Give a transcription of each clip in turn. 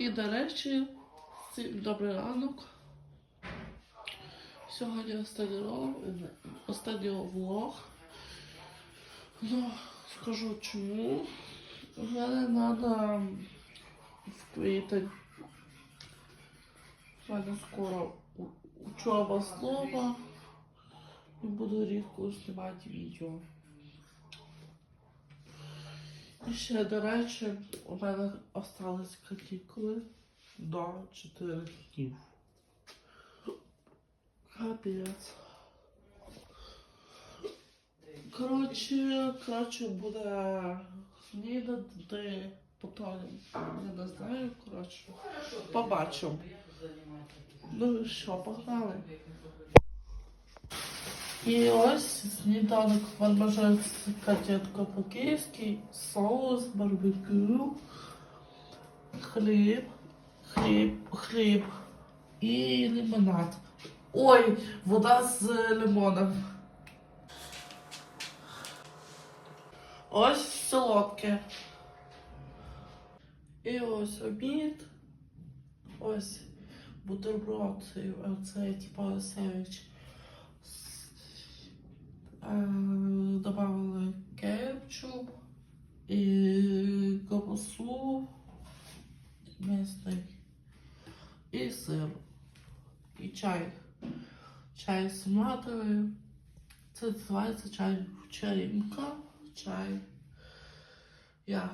І, до речі, всім добрий ранок. Сьогодні останній, останній влог. Ну, скажу чому. У мене треба в квітень. У мене скоро учоба слова. І буду рідко знімати відео. Ще, до речі, у мене остались канікули до 4 днів. Капець. Коротше, коротше, буде снідати потім. Я не знаю, коротше. Побачимо. Ну що, погнали. І ось сніданок вантажує котлетка по-київськи, соус, барбекю, хліб, хліб, хліб і лимонад. Ой, вода з лимоном. Ось солодке. І ось обід. Ось бутерброд, оце типа севич. Э, добавили кетчуп і ковбасу місний і сир, і чай. Чай з матовою. Це називається чай чарінка. Чай. Я,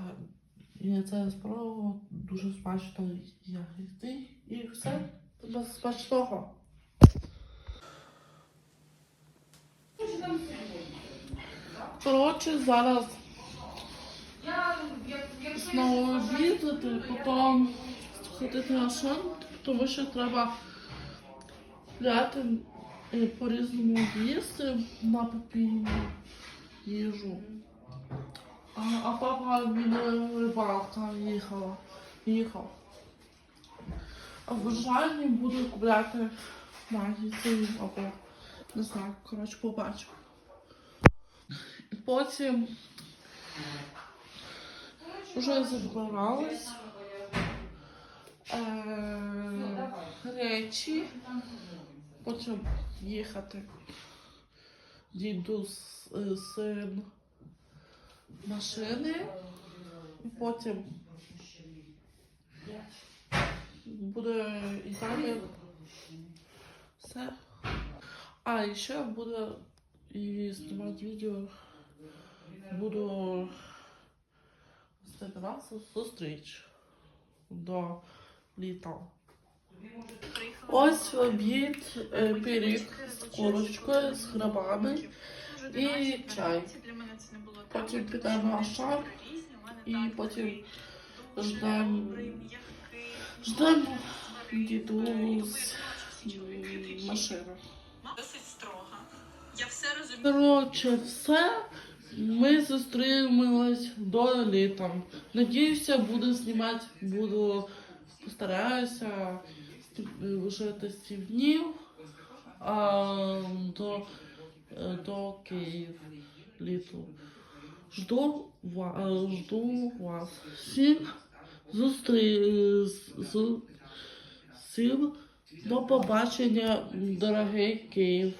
я це спробувала, дуже смачно ягідний і все. Без смачного. Коротше, зараз знову обідати, потім сходити на сон, тому що треба е, по-різному їсти на попійну їжу. А, а папа він рибалка їхала, їхав. А в Жанні буду купляти магазин або не знаю, коротше, побачу. Потім вже збиралась е, речі, потім їхати. Дідусь е, син машини, і потім буде і далі все. А, ще буде і знімати відео. Буду збиратися зустріч до літа. Ось в обід, е, пиріг з курочкою, з грибами і чай. Потім підемо на шар і потім ждемо ждем дідусь м, машину. Досить строга. Я все розумію. Коротше, все. Ми зустрілись до літом. Надіюся, буду знімати, буду постараюся вжити 7 днів а, до, до Київ літу. Жду, ва- е, жду вас. Всім зустрі... Всім до побачення, дорогий Київ.